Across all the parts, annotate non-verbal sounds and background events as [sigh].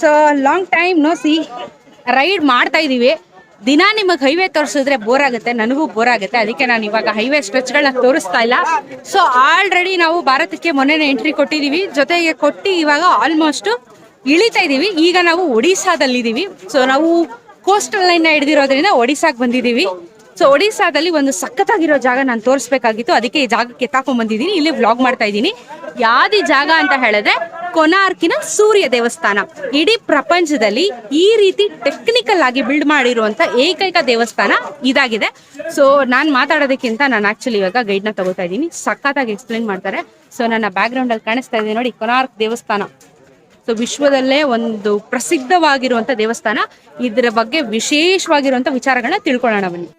So long time no see ride ಮಾಡ್ತಾ ಇದ್ದೀವಿ ದಿನ ನಿಮಗೆ ಹೈವೇ ತೋರಿಸಿದ್ರೆ ಬೋರ್ ಆಗುತ್ತೆ, ನನಗೂ ಬೋರ್ ಆಗುತ್ತೆ. ಅದಕ್ಕೆ ನಾನು ಇವಾಗ ಹೈವೇ ಸ್ಟ್ರೆಚ್ಗಳನ್ನ ತೋರಿಸ್ತಾ ಇಲ್ಲ. ಸೊ ಆಲ್ರೆಡಿ ನಾವು ಭಾರತಕ್ಕೆ ಮೊನ್ನೆ ಎಂಟ್ರಿ ಕೊಟ್ಟಿದೀವಿ. ಜೊತೆಗೆ ಕೊಟ್ಟು ಇವಾಗ ಆಲ್ಮೋಸ್ಟ್ ಇಳಿತಾ ಇದೀವಿ. ಈಗ ನಾವು ಒಡಿಶಾದಲ್ಲಿದ್ದೀವಿ ಸೊ ನಾವು ಕೋಸ್ಟಲ್ ಲೈನ್ ಹಿಡಿದಿರೋದ್ರಿಂದ ಒಡಿಸಾಗ ಬಂದಿದೀವಿ. ಸೊ ಒಡಿಸ್ಸಾದಲ್ಲಿ ಒಂದು ಸಖತ್ತಾಗಿರೋ ಜಾಗ ನಾನು ತೋರಿಸ್ಬೇಕಾಗಿತ್ತು. ಅದಕ್ಕೆ ಈ ಜಾಗಕ್ಕೆ ತಾಕೊಂಡ್ ಬಂದಿದ್ದೀನಿ ಇಲ್ಲಿ ವ್ಲಾಗ್ ಮಾಡ್ತಾ ಇದ್ದೀನಿ. ಯಾವ್ದು ಜಾಗ ಅಂತ ಹೇಳಿದ್ರೆ ಕೊನಾರ್ಕಿನ ಸೂರ್ಯ ದೇವಸ್ಥಾನ. ಇಡೀ ಪ್ರಪಂಚದಲ್ಲಿ ಈ ರೀತಿ ಟೆಕ್ನಿಕಲ್ ಆಗಿ ಬಿಲ್ಡ್ ಮಾಡಿರುವಂತ ಏಕೈಕ ದೇವಸ್ಥಾನ ಇದಾಗಿದೆ. ಸೊ ನಾನು ಮಾತಾಡೋದಕ್ಕಿಂತ ನಾನು ಆಕ್ಚುಲಿ ಇವಾಗ ಗೈಡ್ನ ತಗೋತಾ ಇದ್ದೀನಿ. ಸಖತ್ತಾಗಿ ಎಕ್ಸ್ಪ್ಲೈನ್ ಮಾಡ್ತಾರೆ. ಸೊ ನನ್ನ ಬ್ಯಾಕ್ ಗ್ರೌಂಡ್ ಅಲ್ಲಿ ಕಾಣಿಸ್ತಾ ಇದೆ ನೋಡಿ, ಕೊನಾರ್ಕ್ ದೇವಸ್ಥಾನ. ಸೊ ವಿಶ್ವದಲ್ಲೇ ಒಂದು ಪ್ರಸಿದ್ಧವಾಗಿರುವಂತ ದೇವಸ್ಥಾನ. ಇದರ ಬಗ್ಗೆ ವಿಶೇಷವಾಗಿರುವಂತ ವಿಚಾರಗಳನ್ನ ತಿಳ್ಕೊಳ್ಳೋಣ ಬನ್ನಿ.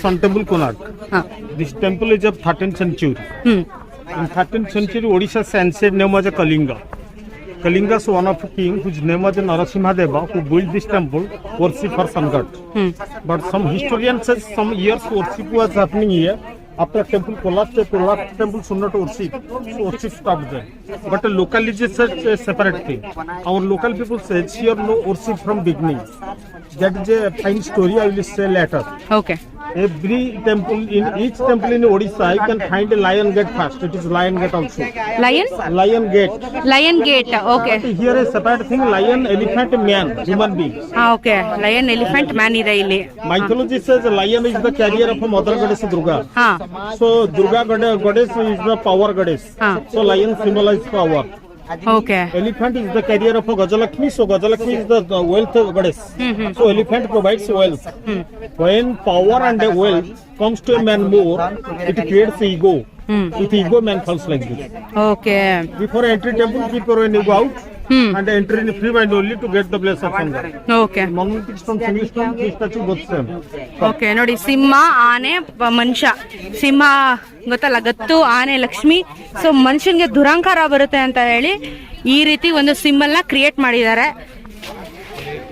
Sun Temple, Konark. हाँ This temple is of 13th century. In 13th century, Odisha ancestor name was a Kalinga. Kalinga is one of king whose name was Narasimha Deva, who built this temple, worship for sun god. But some historians says some years worship was happening here. After temple collapsed, the collapsed temple should not worship. So worship stopped there. But locality is such a separate thing. Our local people says here no worship from beginning. That is a fine story I will say later. okay Every temple in each temple in Odisha, you can find a lion gate first. It is lion gate also. Lion Lion gate. Lion gate okay But here a separate thing: lion, elephant, man, human being. ಹಾ okay lion elephant man ಇದೆ ಇಲ್ಲಿ Mythology says lion is the carrier of mother goddess Durga. ಹಾ So Durga goddess, goddess is the power goddess. Ah. So lion symbolizes power. Okay. Elephant is the carrier of a Gajalakshmi, so Gajalakshmi is the, the wealth goddess. Mm-hmm. So elephant provides wealth. Mm. When power and wealth comes to a man more, it creates ego. Mm. With ego, man falls like this. Okay. Before entering temple, people when you go out, And enter in free mind only to get the from God. Okay Monolithic stone, single stone, three statue both same. Okay ನೋಡಿ ಸಿಂಹ ಆನೆ ಪ- ಮನುಷ್ಯ. ಸಿಂಹ ಗೊತ್ತಲ್ಲ ಗತ್ತು ಆನೆ Lakshmi. So ಮನುಷ್ಯನ್ಗೆ ದುರಂಕಾರ ಬರುತ್ತೆ ಅಂತ ಹೇಳಿ ಈ ರೀತಿ ಒಂದು ಸಿಂಬಲ್ ಕ್ರಿಯೇಟ್ ಮಾಡಿದ್ದಾರೆ.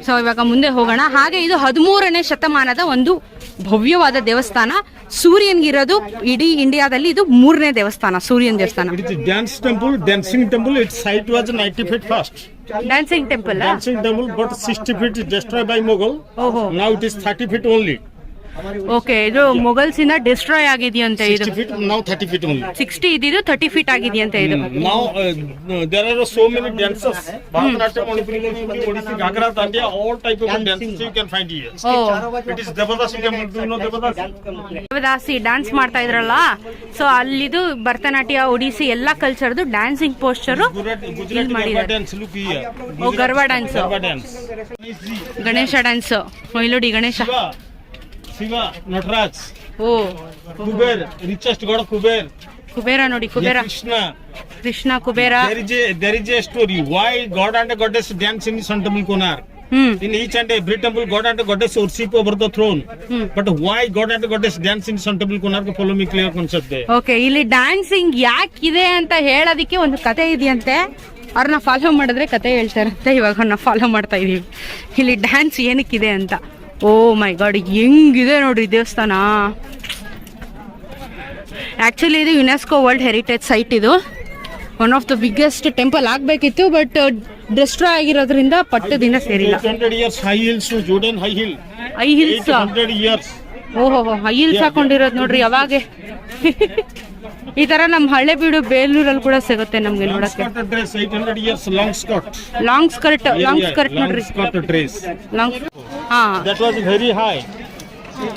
ಸೊ ಇವಾಗ ಮುಂದೆ ಹೋಗೋಣ. ಹಾಗೆ ಇದು ಹದಿಮೂರನೇ ಶತಮಾನದ ಒಂದು ಭವ್ಯವಾದ ದೇವಸ್ಥಾನ. ಸೂರ್ಯನಿಗೆ ಇರೋದು ಇಡೀ ಇಂಡಿಯಾದಲ್ಲಿ ಇದು ಮೂರನೇ ದೇವಸ್ಥಾನ ಸೂರ್ಯನ ದೇವಸ್ಥಾನ. Dance temple dancing temple it site was ninety feet fast dancing temple dancing temple but sixty feet destroy by Mughal now it is thirty feet only okay ಇದು ಮೊಗಲ್ಸಿನ ಡಿಸ್ಟ್ರಾಯ್ ಆಗಿದೆಯಂತೆ ಇದು ಫೀಟ್ ಸಿಕ್ಸ್ಟಿ ಇದ್ದಿದ್ದು ತರ್ಟಿ ಫೀಟ್ ಆಗಿದೆಯಂತೆ ಇದು ನಾವು there are so Bharatanatya Manipuri type of you can find here it is you know dance ಮಾಡ್ತಾ ಇದ್ರಲ್ಲ? ಸೋ ಅಲ್ಲಿದು ಭರತನಾಟ್ಯ ಒಡಿಸಿ ಎಲ್ಲಾ ಕಲ್ಚರ್ ದು ಡ್ಯಾನ್ಸಿಂಗ್ ಪೋಸ್ಚರ್ ಇಲ್ಲಿ ಮಾಡಿದ್ದಾರೆ. Oh ಗರ್ವಾ dance Ganesha dance ಮೊಯ್ಲುಡಿ Ganesha Shiva, Nataraj oh Kuber god of Kuber. Kubera ನೋಡಿ Kubera Krishna. Krishna Kubera there is a there is a story why God and goddess dance in Sun Temple Konark. Hmm In each and every temple, God and throne but why the throne. But why God and goddess Konark me, clear concept there. Okay ಇಲ್ಲಿ dancing ಯಾಕಿದೆ ಅಂತ ಹೇಳೋದಕ್ಕೆ ಒಂದು ಕತೆ ಇದೆಯಂತೆ ಅವ್ರನ್ನ follow ಮಾಡಿದ್ರೆ ಕತೆ ಹೇಳ್ತಾರಂತೆ ಇವಾಗ ಅವ್ರನ್ನ ಫಾಲೋ ಮಾಡ್ತಾ ಇದೀವಿ ಇಲ್ಲಿ ಡ್ಯಾನ್ಸ್ ಏನಕ್ಕಿದೆ ಅಂತ ಓ ಮೈ ಗಾಡ್ ಹೆಂಗಿದೆ ನೋಡ್ರಿ ದೇವಸ್ಥಾನ. ಆ್ಯಕ್ಚುಲಿ ಇದು ಯುನೆಸ್ಕೋ ವರ್ಲ್ಡ್ ಹೆರಿಟೇಜ್ ಸೈಟ್ ಇದು. One of the biggest temple ಆಗಬೇಕಿತ್ತು ಬಟ್ ಡಿಸ್ಟ್ರಾಯ್ ಆಗಿರೋದ್ರಿಂದ ಪಟ್ಟದಿಂದ ಸೇರಿಲ್ಲ. 800 years high heels to Jordan high heel. High heels ಓಹೋ ಹೈ ಹಿಲ್ಸ್ ಹಾಕೊಂಡಿರೋದು ನೋಡ್ರಿ ಅವಾಗೆ. ಈ ತರ ನಮ್ಮ ಹಳೆ ಬೀಡು ಬೇಲೂರಲ್ಲಿ ಕೂಡ ಸಿಗುತ್ತೆ ನಮ್ಗೆ ನೋಡಕ್ಕೆ. skirt dress, 800 years long long skirt long skirt ನೋಡ್ರಿ. ಲಾಂಗ್ ಹಾ That was very high.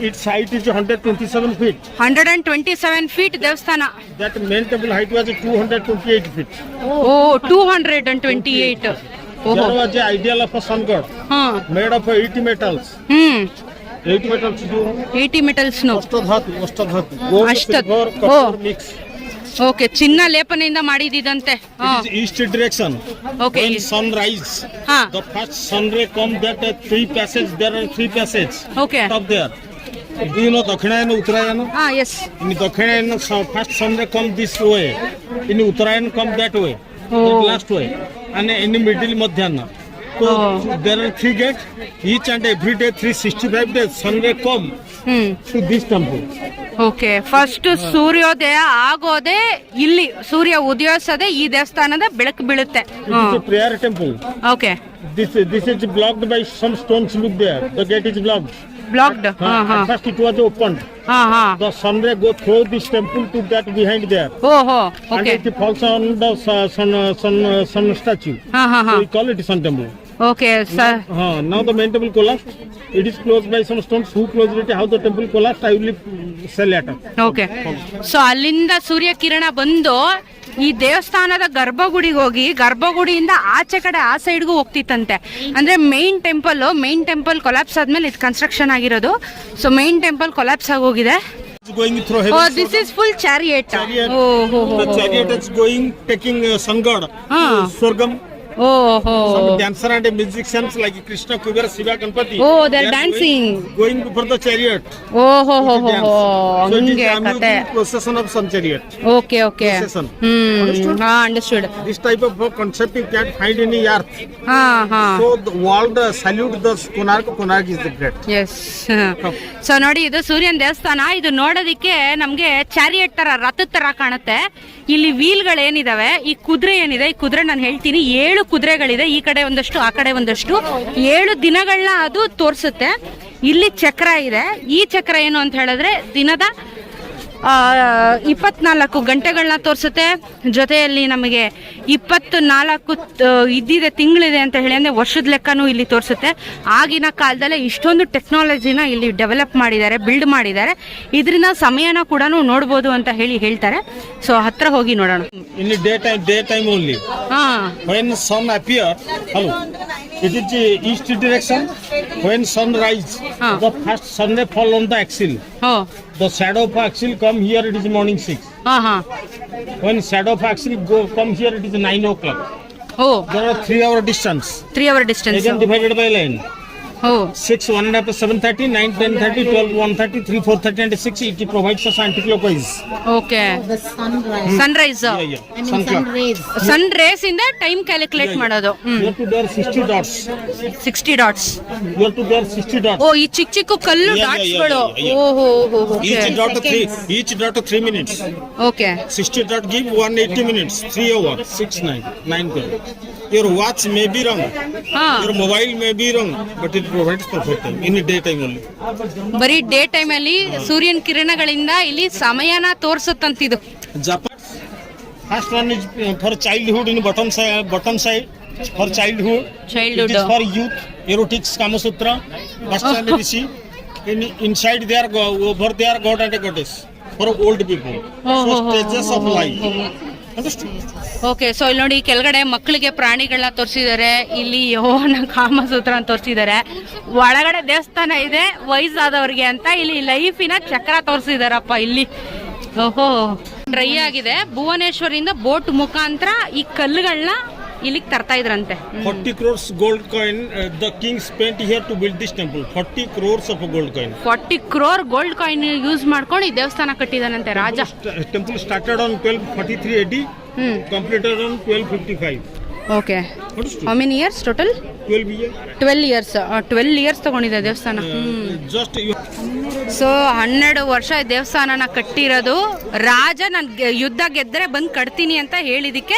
its height is 127 feet. Hundred and twenty seven feet ದೇವಸ್ಥಾನ That main temple height was 228 feet. Oh two hundred and twenty eight ಓಹೋ There was the ideal of a sun god ಹಾ made of 80 metals. Hmm 80 metals do eighty ಮೆಟಲ್ಸ್ನು Ashtadhatu, Ashtadhatu. Gold, Ashtad- silver, oh. copper mix. Okay ಚಿನ್ನ ಲೇಪನೆಯಿಂದ ಮಾಡಿದಂತೆ ಹಾ It is east direction. Okay When sun rise, ಹಾ the first sun ray come that uh, three passage. There are three passages. Okay Up there. Do you know Dakhinayana, Uttarayana? ಹಾ yes In Dakhinayana, so- first sun ray come this way. In Uttarayana, come that way. Oh. That last way. And in the middle, Madhyana. So Oh. there are three gates. Each and every day, 365 days, sun come hmm to this temple. Okay first ಸೂರ್ಯೋದಯ ಆಗೋದೇ ಇಲ್ಲಿ ಸೂರ್ಯ ಉದಯಿಸೋದೇ ಈ ದೇವಸ್ಥಾನದ ಬೆಳಕು ಬೀಳುತ್ತೆ It is a prayer temple. Okay This this is blocked by some stones. Look there. The gate is blocked. Blocked ಹಾ Uh, ಹಾ At first it was opened. ಹಾ ಹಾ The sun ray go through this temple to that behind there. ಓಹೋ And okay it falls on the su- sun uh, sun uh, sun statue. ಹಾ ಹಾ ಹಾ So we call it sun temple. Okay Now, Uh, now the main temple collapsed. It is closed by some stones. Who closed it? How the temple collapsed? I will sell later. Okay so ಅಲ್ಲಿಂದ ಸೂರ್ಯ ಕಿರಣ ಬಂದು ಈ ದೇವಸ್ಥಾನದ ಗರ್ಭಗುಡಿಗೆ ಹೋಗಿ ಗರ್ಭಗುಡಿಯಿಂದ ಆಚೆ ಕಡೆ ಆ ಸೈಡ್ಗೂ ಹೋಗ್ತಿತ್ತಂತೆ ಅಂದ್ರೆ main temple main temple collapse ಆದ್ಮೇಲೆ ಇದು ಕನ್ಸ್ಟ್ರಕ್ಷನ್ ಆಗಿರೋದು ಸೊ ಮೇನ್ ಟೆಂಪಲ್ ಕೊಲಾಪ್ಸ್ ಆಗೋಗಿದೆ going through oh heaven. This is full chariot Chariot. Oh ಹೋ ಹೋ The chariot is going taking uh, Sangad, Ah. Swargam. Dancer and musics like Krishna Kubera Shiva Ganapati oh they dancing going for the chariot oh ಹೋ of some chariot okay okay procession hmm. Understood this type of concept you can ಹಾ ಹಾ. So the salute the ಕುನಾರ್ Konark is the great so ನೋಡಿ ಇದು ಸೂರ್ಯನ ದೇವಸ್ಥಾನ. ಇದು ನೋಡೋದಿಕ್ಕೆ ನಮಗೆ ಚಾರಿಯಟ್ ತರ ರಥ ತರ ಕಾಣುತ್ತೆ. ಇಲ್ಲಿ ವೀಲ್ಗಳು ಏನಿದಾವೆ ಈ ಕುದುರೆ ಏನಿದೆ ಈ ಕುದುರೆ ನಾನು ಹೇಳ್ತೀನಿ ಏಳು ಕುದುರೆಗಳಿದೆ. ಈ ಕಡೆ ಒಂದಷ್ಟು, ಆ ಕಡೆ ಒಂದಷ್ಟು. ಏಳು ದಿನಗಳನ್ನ ಅದು ತೋರಿಸುತ್ತೆ. ಇಲ್ಲಿ ಚಕ್ರ ಇದೆ. ಈ ಚಕ್ರ ಏನು ಅಂತ ಹೇಳಿದ್ರೆ ದಿನದ ಇಪ್ಪತ್ನಾಲ್ಕು ಗಂಟೆಗಳನ್ನ ತೋರಿಸುತ್ತೆ. ಜೊತೆಯಲ್ಲಿ ನಮಗೆ ಇಪ್ಪತ್ತು ನಾಲ್ಕು ಇದ್ದಿದೆ ತಿಂಗಳಿದೆ ಅಂತ ಹೇಳಿ ಅಂದರೆ ವರ್ಷದ ಲೆಕ್ಕನೂ ಇಲ್ಲಿ ತೋರಿಸುತ್ತೆ. ಆಗಿನ ಕಾಲದಲ್ಲೇ ಇಷ್ಟೊಂದು ಟೆಕ್ನಾಲಜಿನ ಇಲ್ಲಿ ಡೆವಲಪ್ ಮಾಡಿದ್ದಾರೆ ಬಿಲ್ಡ್ ಮಾಡಿದ್ದಾರೆ. ಇದರಿಂದ ಸಮಯನ ಕೂಡ ನೋಡ್ಬೋದು ಅಂತ ಹೇಳಿ ಹೇಳ್ತಾರೆ. ಸೊ ಹತ್ರ ಹೋಗಿ ನೋಡೋಣ. ಇಲ್ಲಿ ಡೇ ಟೈಮ್ only. ಹಾಂ. Appear, hello, It is the east direction. When sun rise, the first sun ray fall on the axle. The shadow of axle come here. It is morning six. Uh-huh. When shadow of axle go come here, it is nine o'clock. Oh. There are three hour distance. Three hour distance. Again oh. divided by line. Six, one and a half, seven thirty, nine, ten thirty, twelve, one thirty, three, four thirty, and six. It provides us anti-clockwise. Okay The sunrise. Sunrise Yeah, yeah. I mean Sun sun clock. rays. Sun rays ಇಂದ time calculate ಮಾಡೋದು You have to bear sixty dots. Sixty dots You have to bear sixty dots. Oh ಈ ಚಿಕ್ಕ ಚಿಕ್ಕ ಕಲ್ಲು Yeah, yeah, ಡಾಟ್ಸ್ಗಳು yeah, yeah, yeah. ಓಹೋ okay Each dot three. Each dot three minutes. Okay 60 dot give 180 minutes, Three hour, 6, 9, 9 12. Your watch may be wrong, ಹಾ your mobile may be wrong, but it ಬರೀ day time ಅಲ್ಲಿ ಸೂರ್ಯನ ಕಿರಣಗಳಿಂದ ಇಲ್ಲಿ ಸಮಯನ ತೋರಿಸುತ್ತಂತೆ ಇದು first one is childhood in bottom side bottom side for childhood for youth erotics Kamasutra ಬಸ್ತರನೆ in side they are over there god and ಅಕೋಟಿಸ್ for old people oh oh of life okay so ಇಲ್ಲಿ ನೋಡಿ ಕೆಳಗಡೆ ಮಕ್ಕಳಿಗೆ ಪ್ರಾಣಿಗಳನ್ನ ತೋರಿಸಿದ್ದಾರೆ. ಇಲ್ಲಿ ಯೋನ ಕಾಮಸೂತ್ರ ತೋರಿಸಿದ್ದಾರೆ. ಒಳಗಡೆ ದೇವಸ್ಥಾನ ಇದೆ, ವಯಸ್ಸಾದವ್ರಿಗೆ ಅಂತ ಇಲ್ಲಿ ಲೈಫಿನ ಚಕ್ರ ತೋರಿಸಿದಾರಪ್ಪ ಇಲ್ಲಿ. ಓಹೋ, ಡ್ರೈ ಆಗಿದೆ. ಭುವನೇಶ್ವರಿಂದ ಬೋಟ್ ಮುಖಾಂತರ ಈ ಕಲ್ಲುಗಳನ್ನ ಇಲ್ಲಿಗೆ ತರ್ತಾ ಇದ್ರಂತೆ. 40 crores gold coin the king spent here to build this temple. temple 40 of gold coin. coin forty crore gold coin use ಮಾಡ್ಕೊಂಡು ಈ ದೇವಸ್ಥಾನ ಕಟ್ಟಿದಾನಂತೆ ರಾಜ. St- temple started on 1243 AD on twelve on 1255 okay? How many years total 12 year. Twelve years twelve years ತಗೊಂಡಿದೆ ದೇವಸ್ಥಾನ. ಹ್ಮ್. just you so ಹನ್ನೆರಡು ವರ್ಷ ಈ ದೇವಸ್ಥಾನನ ಕಟ್ಟಿರೋದು. ರಾಜ ನನ್ ಯುದ್ಧ ಗೆದ್ದರೆ ಬಂದು ಕಟ್ತೀನಿ ಅಂತ ಹೇಳಿದಕ್ಕೆ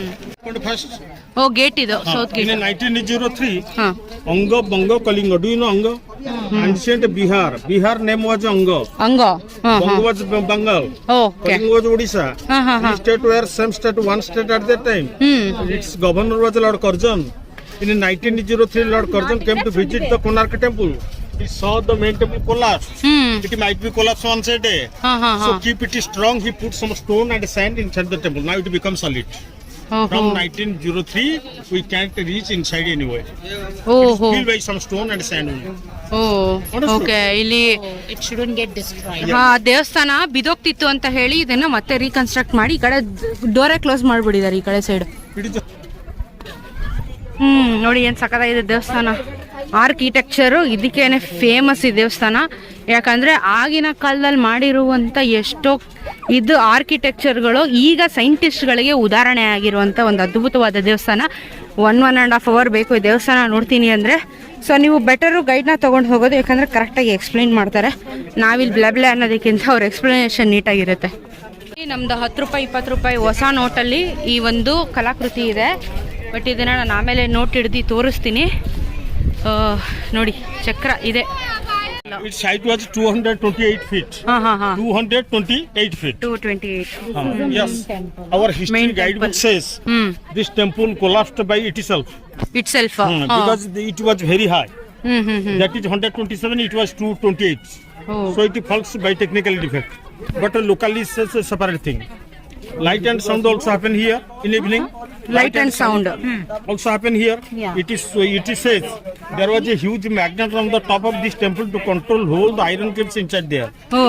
ಓ ಗೇಟ್ ಇದು ಸೌತ್ in ಗೇಟ್ 1903, ಹಾ Anga Banga Kalinga. Do you know Anga? Ancient Bihar. Bihar name was Anga. ಹಂಗೋ ಹಾ ಹಾ Banga was Bengal. Okay Kalinga was Odisha. ಹಾ ಹಾ ಹಾ Three state were same state, one state at that time. Hmm Its governor was Lord Curzon. In 1903, Lord Curzon came to visit the Konark temple. He saw the main temple collapse. Hmm It might be collapsed once a day. ಹಾ ಹಾ ಹಾ So keep it strong. He put some stone and sand inside the temple. Now it becomes solid. From 1903, we can't reach inside anywhere. oh oh Filled by some stone and sand only. Oh okay ಇಲ್ಲಿ it shouldn't get destroyed. ಹಾ ದೇವಸ್ಥಾನ ಬಿದೋಗ್ತಿತ್ತು ಅಂತ ಹೇಳಿ ಇದನ್ನ ಮತ್ತೆ reconstruct ಮಾಡಿ ಈ ಕಡೆ ಡೋರೇ ಕ್ಲೋಸ್ ಮಾಡ್ಬಿಟ್ಟಿದ್ದಾರೆ ಈ ಕಡೆ ಸೈಡ್ It is ಹ್ಮ್ ನೋಡಿ ಏನ್ ಸಕತ್ತಾಗಿದೆ ದೇವಸ್ಥಾನ ಆರ್ಕಿಟೆಕ್ಚರು ಇದಕ್ಕೇನೆ ಫೇಮಸ್ ಈ ದೇವಸ್ಥಾನ. ಯಾಕಂದರೆ ಆಗಿನ ಕಾಲದಲ್ಲಿ ಮಾಡಿರುವಂಥ ಎಷ್ಟೋ ಇದು ಆರ್ಕಿಟೆಕ್ಚರ್ಗಳು ಈಗ ಸೈಂಟಿಸ್ಟ್ಗಳಿಗೆ ಉದಾಹರಣೆ ಆಗಿರುವಂಥ ಒಂದು ಅದ್ಭುತವಾದ ದೇವಸ್ಥಾನ. One one and half hour ಬೇಕು ಈ ದೇವಸ್ಥಾನ ನೋಡ್ತೀನಿ ಅಂದರೆ. ಸೊ ನೀವು ಬೆಟರು ಗೈಡ್ನ ತೊಗೊಂಡು ಹೋಗೋದು, ಯಾಕಂದರೆ ಕರೆಕ್ಟಾಗಿ ಎಕ್ಸ್ಪ್ಲೈನ್ ಮಾಡ್ತಾರೆ. ನಾವಿಲ್ಲಿ ಬ್ಲೆಬ್ಲೆ ಅನ್ನೋದಕ್ಕಿಂತ ಅವ್ರ ಎಕ್ಸ್ಪ್ಲನೇಷನ್ ನೀಟಾಗಿರುತ್ತೆ. ಈ ನಮ್ದು ಹತ್ತು ರೂಪಾಯಿ, ಇಪ್ಪತ್ತು ರೂಪಾಯಿ ಹೊಸ ನೋಟಲ್ಲಿ ಈ ಒಂದು ಕಲಾಕೃತಿ ಇದೆ. ಬಟ್ ಇದನ್ನು ನಾನು ಆಮೇಲೆ ನೋಟ್ ಹಿಡ್ದು ತೋರಿಸ್ತೀನಿ. ನೋಡಿ ಚಕ್ರ ಇದೆ its height was 228 feet. ಹಾಂ ಹಾಂ ಹಾಂ 228 feet. Two twenty eight Uh, yes. Our history guidebook says hmm. this temple collapsed by itself Itself. Hmm, because the- it was very high. ಹ್ಞೂ That is 127, it was 228. Oh. So it falls by technical defect. But uh, locally it's a separate thing. Light and sound also happen here in evening. Light and sound Also happen here. It is it is says there was a huge magnet on the top of this temple to control whole the iron clips inside there. Oh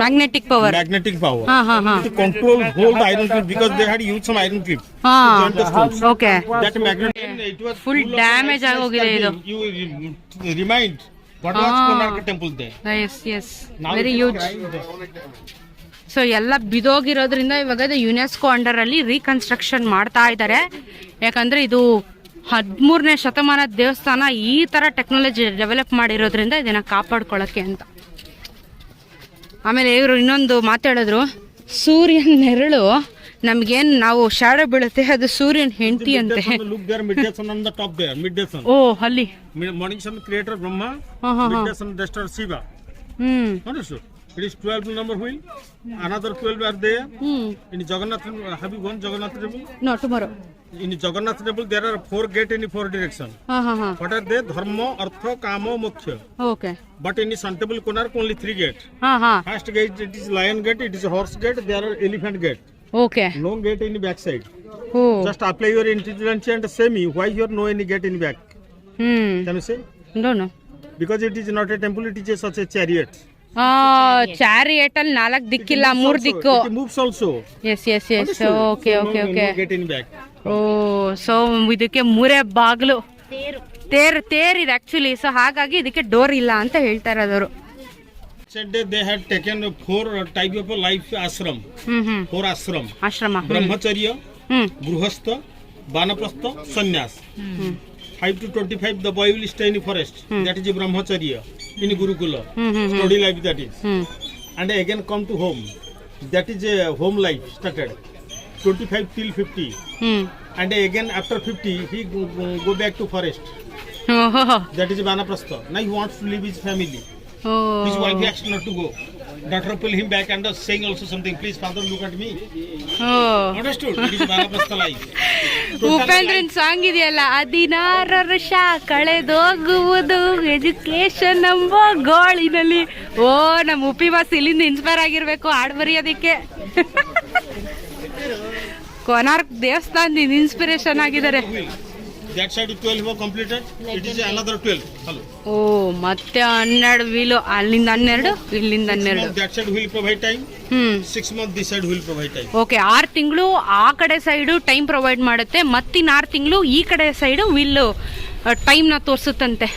magnetic power Magnetic power. ಹಾಂ ಹಾಂ ಹಾಂ To control whole the iron clip because they had used some iron clip. ಹಾಂ the stones. Okay That magnet it was Full full of damage lights ಆಗೋಗಿದೆ ಇದು. disturbing. You re- remind what was Ah. Konark temple there. Yes yes Now very it is use right there. So ಎಲ್ಲ ಬಿದೋಗಿರೋದ್ರಿಂದ ಇವಾಗ UNESCO under ಅಲ್ಲಿ reconstruction ಮಾಡ್ತಾ ಇದ್ದಾರೆ ಯಾಕಂದ್ರೆ ಇದು ಹದಿಮೂರನೇ ಶತಮಾನದ ದೇವಸ್ಥಾನ ಈ ತರ ಟೆಕ್ನಾಲಜಿ ಡೆವಲಪ್ ಮಾಡಿರೋದ್ರಿಂದ ಇದನ್ನ ಕಾಪಾಡ್ಕೊಳ್ಳೋಕ್ಕೆ ಅಂತ ಆಮೇಲೆ ಇವರು ಇನ್ನೊಂದು ಮಾತಾಡಿದ್ರು ಸೂರ್ಯನ ನೆರಳು ನಮ್ಗೇನ್ ನಾವು ಶಾಡೋ ಬೀಳುತ್ತೆ ಅದು ಸೂರ್ಯನ ಹೆಂಡತಿ ಅಂತೆ. ಓ ಅಲ್ಲಿ. Hmm? it is 12 number wheel another 12 are there hmm. in jagannath have you gone jagannath temple no tomorrow in jagannath temple there are four gate in four direction ha ha what are they dharma artha kama moksha okay but in sun temple konark only three gate ha ha first gate it is lion gate it is horse gate there are elephant gate okay no gate in back side oh. just apply your intelligence and semi why you are no any gate in back hmm can you say no no because it is not a temple it is such a chariot ಆ chariot ಅಲ್ಲಿ ನಾಲ್ಕು ದಿಕ್ಕಿಲ್ಲ ಮೂರು ದಿಕ್ಕು. Yes yes yes okay okay okay oh so ವಿಥಿಕ್ಕೆ ಮೂರೇ ಬಾಗ್ಲು. ತೇರ್. ತೇರಿ is actually so ಹಾಗಾಗಿ ಇದಕ್ಕೆ ಡೋರ್ ಇಲ್ಲ ಅಂತ ಹೇಳ್ತಿರದವರು said they have taken four type of life ashrama four ashrama ashrama brahmacharya grihastha vanaprastha sannyasa. 5 to 25 the boy will stay in forest that is brahmacharya in Gurukula, mm-hmm. study life that is. Mm. And I again come to home. That is a home life started. 25 till 50. Mm. And I again after 50, he go, back to forest. Oh. That is Vanaprastha. Now he wants to leave his family. Oh. His wife asked not to go. Daughter pull him back and saying also something. Please, father, look at me. Oh. Understood? It is Manapasta life. ಉಪೇಂದ್ರನ್ song ಇದೆಯಲ್ಲ ಹದಿನಾರ ವರ್ಷ ಕಳೆದೋಗುವುದು education ಎಂಬ ಗೋಳಿನಲ್ಲಿ ಓ ನಮ್ಮ Uppi boss ಇಲ್ಲಿಂದ inspire ಆಗಿರ್ಬೇಕು ಹಾಡು ಬರೆಯೋದಕ್ಕೆ ಕೊನಾರ್ಕ್ ದೇವಸ್ಥಾನದಿಂದ ಇನ್ಸ್ಪಿರೇಷನ್ ಆಗಿದ್ದಾರೆ. That side 12 were completed. It is another 12. Hello. Oh ಮತ್ತೆ ಹನ್ನೆರಡು ವೀಲು ಅಲ್ಲಿಂದ ಹನ್ನೆರಡು ಇಲ್ಲಿಂದ Six ಹನ್ನೆರಡು months that side will provide time. Hmm Six months this side will provide time. Okay ಆರು ತಿಂಗಳು ಆ ಕಡೆ ಸೈಡು ಟೈಮ್ ಪ್ರೊವೈಡ್ ಮಾಡುತ್ತೆ ಮತ್ತಿನ್ ಆರು ತಿಂಗಳು ಈ ಕಡೆ ಸೈಡು ವಿಲ್ಲು ಟೈಮ್ನ ತೋರಿಸುತ್ತಂತೆ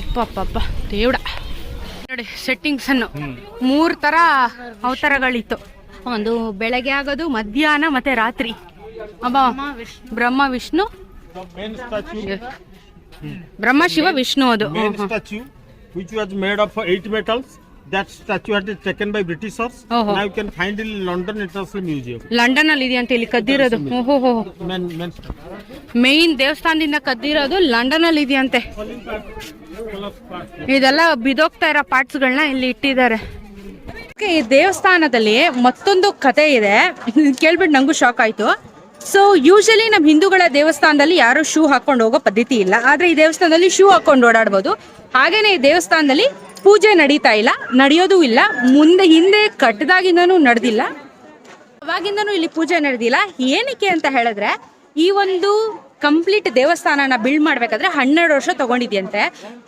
ಅಪ್ಪ ಅಪ್ಪ ಅಪ್ಪ ದೇವ್ಡ ನೋಡಿ ಸೆಟ್ಟಿಂಗ್ಸ್ ಅನ್ನು ಮೂರು ತರ ಅವತಾರಗಳಿತ್ತು ಒಂದು ಬೆಳಗ್ಗೆ ಆಗೋದು ಮಧ್ಯಾಹ್ನ ಮತ್ತೆ ರಾತ್ರಿ ಅಬ್ಬ ಬ್ರಹ್ಮ ವಿಷ್ಣು ಬ್ರಹ್ಮ ಶಿವ ವಿಷ್ಣು ಅದು. Statue which was made of eight metals that statue hat is taken by Britishers now can find in London international museum London ಅಲ್ಲಿ ಇದೆಯಂತೆ ಇಲ್ಲಿ ಕದ್ದಿರೋದು. ಮೈನ್ ದೇವಸ್ಥಾನದಿಂದ ಕದ್ದಿರೋದು ಲಂಡನ್ ಅಲ್ಲಿ ಇದೆಯಂತೆ ಇದೆಲ್ಲ ಬಿದೋಗ್ತಾ ಇರೋ ಪಾರ್ಟ್ಸ್ ಗಳನ್ನ ಇಲ್ಲಿ ಇಟ್ಟಿದ್ದಾರೆ. ಈ ದೇವಸ್ಥಾನದಲ್ಲಿ ಮತ್ತೊಂದು ಕತೆ ಇದೆ. [laughs] ಕೇಳ್ಬಿಟ್ಟು ನಂಗೂ ಶಾಕ್ ಆಯ್ತು. ಸೊ ಯೂಶಲಿ ನಮ್ಮ ಹಿಂದೂಗಳ ದೇವಸ್ಥಾನದಲ್ಲಿ ಯಾರು ಶೂ ಹಾಕೊಂಡು ಹೋಗೋ ಪದ್ಧತಿ ಇಲ್ಲ. ಆದ್ರೆ ಈ ದೇವಸ್ಥಾನದಲ್ಲಿ ಶೂ ಹಾಕೊಂಡು ಓಡಾಡ್ಬೋದು. ಹಾಗೇನೆ ಈ ದೇವಸ್ಥಾನದಲ್ಲಿ ಪೂಜೆ ನಡೀತಾ ಇಲ್ಲ, ನಡೆಯೋದು ಇಲ್ಲ. ಮುಂದೆ ಹಿಂದೆ ಕಟ್ಟದಾಗಿಂದನೂ ನಡೆದಿಲ್ಲ. ಅವಾಗಿಂದನೂ ಇಲ್ಲಿ ಪೂಜೆ ನಡೆದಿಲ್ಲ. ಏನಕ್ಕೆ ಅಂತ ಹೇಳಿದ್ರೆ, ಈ ಒಂದು ಕಂಪ್ಲೀಟ್ ದೇವಸ್ಥಾನನ ಬಿಲ್ಡ್ ಮಾಡ್ಬೇಕಾದ್ರೆ ಹನ್ನೆರಡು ವರ್ಷ ತಗೊಂಡಿದ್ಯಂತೆ.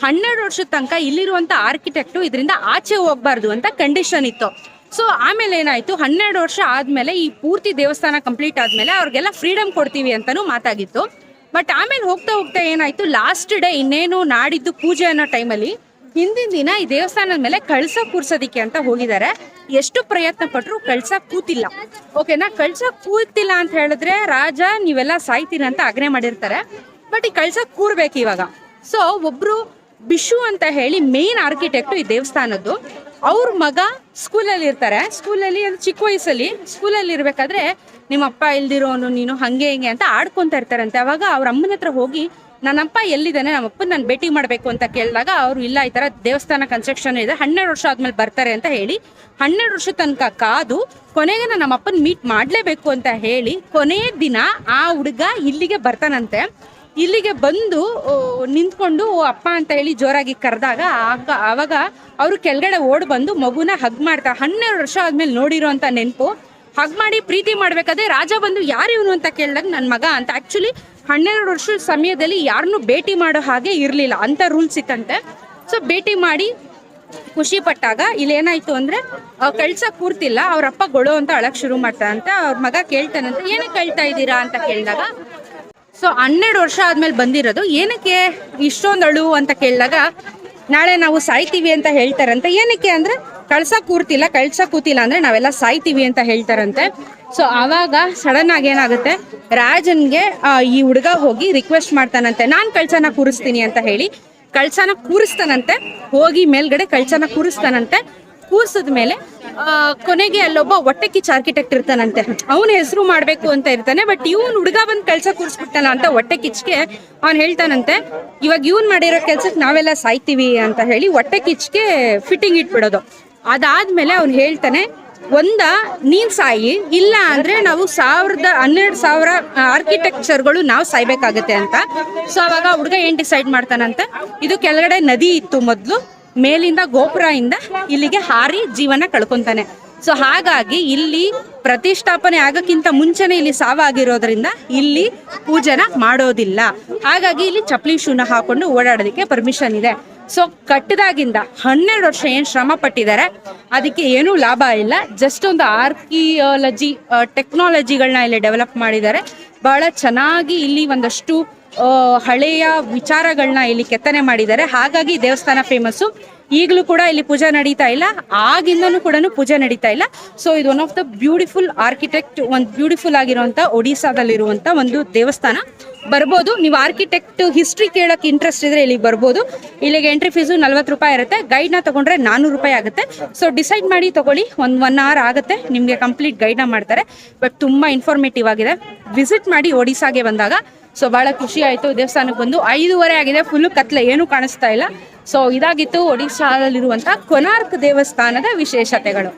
ಹನ್ನೆರಡು ವರ್ಷದ ತನಕ ಇಲ್ಲಿರುವಂತ ಆರ್ಕಿಟೆಕ್ಟು ಇದರಿಂದ ಆಚೆ ಹೋಗ್ಬಾರ್ದು ಅಂತ ಕಂಡೀಷನ್ ಇತ್ತು. ಸೊ ಆಮೇಲೆ ಏನಾಯ್ತು? ಹನ್ನೆರಡು ವರ್ಷ ಆದ್ಮೇಲೆ ಈ ಪೂರ್ತಿ ದೇವಸ್ಥಾನ ಕಂಪ್ಲೀಟ್ ಆದ್ಮೇಲೆ ಅವ್ರಿಗೆಲ್ಲ ಫ್ರೀಡಮ್ ಕೊಡ್ತೀವಿ ಅಂತಲೂ ಮಾತಾಗಿತ್ತು. ಬಟ್ ಆಮೇಲೆ ಹೋಗ್ತಾ ಹೋಗ್ತಾ ಏನಾಯ್ತು? ಲಾಸ್ಟ್ ಡೇ ಇನ್ನೇನು ನಾಡಿದ್ದು ಪೂಜೆ ಅನ್ನೋ ಟೈಮಲ್ಲಿ ಹಿಂದಿನ ದಿನ ಈ ದೇವಸ್ಥಾನದ ಮೇಲೆ ಕಳ್ಸ ಕೂರ್ಸೋದಿಕ್ಕೆ ಅಂತ ಹೋಗಿದ್ದಾರೆ. ಎಷ್ಟು ಪ್ರಯತ್ನ ಪಟ್ಟರು ಕಳ್ಸ ಕೂತಿಲ್ಲ. ಓಕೆನಾ ಕಳ್ಸ ಕೂತಿಲ್ಲ ಅಂತ ಹೇಳಿದ್ರೆ ರಾಜ, ನೀವೆಲ್ಲ ಸಾಯ್ತೀರ ಅಂತ ಆಜ್ಞೆ ಮಾಡಿರ್ತಾರೆ. ಬಟ್ ಈ ಕಳ್ಸ ಕೂರ್ಬೇಕು ಇವಾಗ. ಸೊ ಒಬ್ರು ಬಿಶು ಅಂತ ಹೇಳಿ ಮೇನ್ ಆರ್ಕಿಟೆಕ್ಟ್ ಈ ದೇವಸ್ಥಾನದ್ದು. ಅವ್ರ ಮಗ ಸ್ಕೂಲಲ್ಲಿ ಇರ್ತಾರೆ. ಸ್ಕೂಲಲ್ಲಿ ಅದು ಚಿಕ್ಕ ವಯಸ್ಸಲ್ಲಿ ಸ್ಕೂಲಲ್ಲಿ ಇರ್ಬೇಕಾದ್ರೆ ನಿಮ್ಮ ಅಪ್ಪ ಇಲ್ದಿರೋನು, ನೀನು ಹಂಗೆ ಹಿಂಗೆ ಅಂತ ಆಡ್ಕೊಂತ ಇರ್ತಾರಂತೆ. ಅವಾಗ ಅವ್ರ ಅಮ್ಮನ ಹತ್ರ ಹೋಗಿ, ನನ್ನಪ್ಪ ಎಲ್ಲಿದ್ದಾನೆ? ನಮ್ಮ ಅಪ್ಪನ ನಾನು ಭೇಟಿ ಮಾಡಬೇಕು ಅಂತ ಕೇಳಿದಾಗ ಅವರು, ಇಲ್ಲ, ಈ ಥರ ದೇವಸ್ಥಾನ ಕನ್ಸ್ಟ್ರಕ್ಷನ್ ಇದೆ. ಹನ್ನೆರಡು ವರ್ಷ ಆದ್ಮೇಲೆ ಬರ್ತಾರೆ ಅಂತ ಹೇಳಿ, ಹನ್ನೆರಡು ವರ್ಷ ತನಕ ಕಾದು ಕೊನೆಗೆ ನಾನು ನಮ್ಮ ಅಪ್ಪನ ಮೀಟ್ ಮಾಡಲೇಬೇಕು ಅಂತ ಹೇಳಿ ಕೊನೆಯ ದಿನ ಆ ಹುಡುಗ ಇಲ್ಲಿಗೆ ಬರ್ತಾನಂತೆ. ಇಲ್ಲಿಗೆ ಬಂದು ನಿಂತ್ಕೊಂಡು ಅಪ್ಪ ಅಂತ ಹೇಳಿ ಜೋರಾಗಿ ಕರೆದಾಗ ಆಗ, ಆವಾಗ ಅವರು ಕೆಳಗಡೆ ಓಡ್ ಬಂದು ಮಗುನ ಹಗ್ ಮಾಡ್ತಾರೆ ಹನ್ನೆರಡು ವರ್ಷ ಆದ್ಮೇಲೆ ಅಂತ ನೆನಪು. ಹಗ್ ಮಾಡಿ ಪ್ರೀತಿ ಮಾಡ್ಬೇಕಾದ್ರೆ ರಾಜ ಬಂದು ಯಾರು ಇವನು ಅಂತ ಕೇಳಿದಾಗ ನನ್ನ ಮಗ ಅಂತ. ಆಕ್ಚುಲಿ ಹನ್ನೆರಡು ವರ್ಷದ ಸಮಯದಲ್ಲಿ ಯಾರನ್ನೂ ಭೇಟಿ ಮಾಡೋ ಹಾಗೆ ಇರಲಿಲ್ಲ. ಅಂತ ರೂಲ್ಸ್ ಇತ್ತಂತೆ. ಸೊ ಭೇಟಿ ಮಾಡಿ ಖುಷಿ ಪಟ್ಟಾಗ ಇಲ್ಲಿ ಏನಾಯ್ತು ಅಂದ್ರೆ ಕಳ್ಸಕ್ ಕೂರ್ತಿಲ್ಲ. ಅವ್ರ ಅಪ್ಪ ಗೊಳು ಅಂತ ಅಳಕ್ ಶುರು ಮಾಡ್ತಾರಂತ. ಅವ್ರ ಮಗ ಕೇಳ್ತಾನಂತ ಏನಕ್ಕೆ ಕೇಳ್ತಾ ಇದ್ದೀರಾ? ಅಂತ ಕೇಳಿದಾಗ ಸೊ ಹನ್ನೆರಡು ವರ್ಷ ಆದ್ಮೇಲೆ ಬಂದಿರೋದು. ಏನಕ್ಕೆ ಇಷ್ಟೊಂದು ಅಳು ಅಂತ ಕೇಳಿದಾಗ, ನಾಳೆ ನಾವು ಸಾಯ್ತೀವಿ ಅಂತ ಹೇಳ್ತಾರಂತೆ. ಏನಕ್ಕೆ ಅಂದ್ರೆ, ಕಳ್ಸ ಕೂರ್ತಿಲ್ಲ, ಕಳ್ಸ ಕೂತಿಲ್ಲ ಅಂದ್ರೆ ನಾವೆಲ್ಲ ಸಾಯ್ತೀವಿ ಅಂತ ಹೇಳ್ತಾರಂತೆ. ಸೊ ಆವಾಗ ಸಡನ್ ಆಗಿ ಏನಾಗುತ್ತೆ, ರಾಜನ್ಗೆ ಈ ಹುಡುಗ ಹೋಗಿ ರಿಕ್ವೆಸ್ಟ್ ಮಾಡ್ತಾನಂತೆ. ನಾನು ಕಳ್ಸನ ಕೂರಿಸ್ತೀನಿ ಅಂತ ಹೇಳಿ, ಕಳ್ಸನ ಕೂರಿಸ್ತಾನಂತೆ. ಹೋಗಿ ಮೇಲ್ಗಡೆ ಕಳ್ಸನ ಕೂರಿಸ್ತಾನಂತೆ. ಕೂರ್ಸಿದ ಮೇಲೆ ಕೊನೆಗೆ ಅಲ್ಲೊಬ್ಬ ಹೊಟ್ಟೆ ಕಿಚ್ ಆರ್ಕಿಟೆಕ್ಟ್ ಇರ್ತಾನಂತೆ. ಅವನ ಹೆಸರು ಮಾಡಬೇಕು ಅಂತ ಇರ್ತಾನೆ ಬಟ್ ಇವನ್ ಹುಡುಗ ಬಂದ್ ಕೆಲಸ ಕೂರಿಸ್ಬಿಟ್ಟಲ್ಲ ಅಂತ ಹೊಟ್ಟೆ ಕಿಚ್ಗೆ ಅವ್ನು ಹೇಳ್ತಾನಂತೆ, ಇವಾಗ ಇವನ್ ಮಾಡಿರೋ ಕೆಲ್ಸಕ್ಕೆ ನಾವೆಲ್ಲ ಸಾಯ್ತೀವಿ ಅಂತ ಹೇಳಿ ಹೊಟ್ಟೆ ಕಿಚ್ಗೆ ಫಿಟ್ಟಿಂಗ್ ಇಟ್ಬಿಡೋದು. ಅದಾದ್ಮೇಲೆ ಅವ್ನು ಹೇಳ್ತಾನೆ, ಒಂದ, ನೀನ್ ಸಾಯಿ, ಇಲ್ಲ ಅಂದ್ರೆ ನಾವು ಸಾವಿರದ ಹನ್ನೆರಡು ಸಾವಿರ ಆರ್ಕಿಟೆಕ್ಚರ್ಗಳು ನಾವು ಸಾಯ್ಬೇಕಾಗತ್ತೆ ಅಂತ. ಸೊ ಅವಾಗ ಹುಡುಗ ಏನ್ ಡಿಸೈಡ್ ಮಾಡ್ತಾನಂತೆ ಇದು ಕೆಳಗಡೆ ನದಿ ಇತ್ತು ಮೊದ್ಲು ಮೇಲಿಂದ ಗೋಪುರದಿಂದ ಇಲ್ಲಿಗೆ ಹಾರಿ ಜೀವನ ಕಳ್ಕೊಂತಾನೆ. ಸೊ ಹಾಗಾಗಿ ಇಲ್ಲಿ ಪ್ರತಿಷ್ಠಾಪನೆ ಆಗಕ್ಕಿಂತ ಮುಂಚೆನೆ ಇಲ್ಲಿ ಸಾವಾಗಿರೋದ್ರಿಂದ ಇಲ್ಲಿ ಪೂಜೆನ ಮಾಡೋದಿಲ್ಲ. ಹಾಗಾಗಿ ಇಲ್ಲಿ ಚಪ್ಪಲಿ ಶೂನ ಹಾಕೊಂಡು ಓಡಾಡೋದಕ್ಕೆ ಪರ್ಮಿಷನ್ ಇದೆ. ಸೊ ಕಟ್ಟದಾಗಿಂದ ಹನ್ನೆರಡು ವರ್ಷ ಏನು ಶ್ರಮ ಪಟ್ಟಿದ್ದಾರೆ, ಅದಕ್ಕೆ ಏನೂ ಲಾಭ ಇಲ್ಲ. ಜಸ್ಟ್ ಒಂದು ಆರ್ಕಿಯಾಲಜಿ ಟೆಕ್ನಾಲಜಿಗಳನ್ನ ಇಲ್ಲಿ ಡೆವಲಪ್ ಮಾಡಿದ್ದಾರೆ. ಬಹಳ ಚೆನ್ನಾಗಿ ಇಲ್ಲಿ ಒಂದಷ್ಟು ಹಳೆಯ ವಿಚಾರಗಳನ್ನ ಇಲ್ಲಿ ಕೆತ್ತನೆ ಮಾಡಿದ್ದಾರೆ. ಹಾಗಾಗಿ ದೇವಸ್ಥಾನ ಫೇಮಸ್ಸು ಈಗಲೂ ಕೂಡ ಇಲ್ಲಿ ಪೂಜೆ ನಡೀತಾ ಇಲ್ಲ. ಆಗಿಂದನೂ ಕೂಡ ಪೂಜೆ ನಡೀತಾ ಇಲ್ಲ. ಸೊ ಇದು one of the beautiful architect ಒಂದು ಬ್ಯೂಟಿಫುಲ್ ಆಗಿರುವಂಥ ಒಡಿಶಾದಲ್ಲಿರುವಂಥ ಒಂದು ದೇವಸ್ಥಾನ. ಬರ್ಬೋದು. ನೀವು ಆರ್ಕಿಟೆಕ್ಟ್ ಹಿಸ್ಟ್ರಿ ಕೇಳೋಕ್ಕೆ ಇಂಟ್ರೆಸ್ಟ್ ಇದ್ರೆ ಇಲ್ಲಿಗೆ ಬರ್ಬೋದು. ಇಲ್ಲಿಗೆ ಎಂಟ್ರಿ ಫೀಸು ನಲ್ವತ್ತು ರೂಪಾಯಿ ಇರುತ್ತೆ. ಗೈಡ್ನ ತೊಗೊಂಡ್ರೆ ನಾನ್ನೂರು ರೂಪಾಯಿ ಆಗುತ್ತೆ. ಸೊ ಡಿಸೈಡ್ ಮಾಡಿ ತೊಗೊಳ್ಳಿ. ಒಂದು ಒನ್ ಅವರ್ ಆಗುತ್ತೆ. ನಿಮಗೆ ಕಂಪ್ಲೀಟ್ ಗೈಡ್ನ ಮಾಡ್ತಾರೆ. ಬಟ್ ತುಂಬ ಇನ್ಫಾರ್ಮೇಟಿವ್ ಆಗಿದೆ. ವಿಸಿಟ್ ಮಾಡಿ ಒಡಿಸಾಗೆ ಬಂದಾಗ ಸೊ ಬಹಳ ಖುಷಿ ಆಯಿತು, ದೇವಸ್ಥಾನಕ್ಕೆ ಬಂದು ಐದೂವರೆ ಆಗಿದೆ ಫುಲ್ಲು ಕತ್ಲೆ, ಏನೂ ಕಾಣಿಸ್ತಾ ಇಲ್ಲ. ಸೊ ಇದಾಗಿತ್ತು ಒಡಿಶಾದಲ್ಲಿರುವಂಥ ಕೊನಾರ್ಕ್ ದೇವಸ್ಥಾನದ ವಿಶೇಷತೆಗಳು.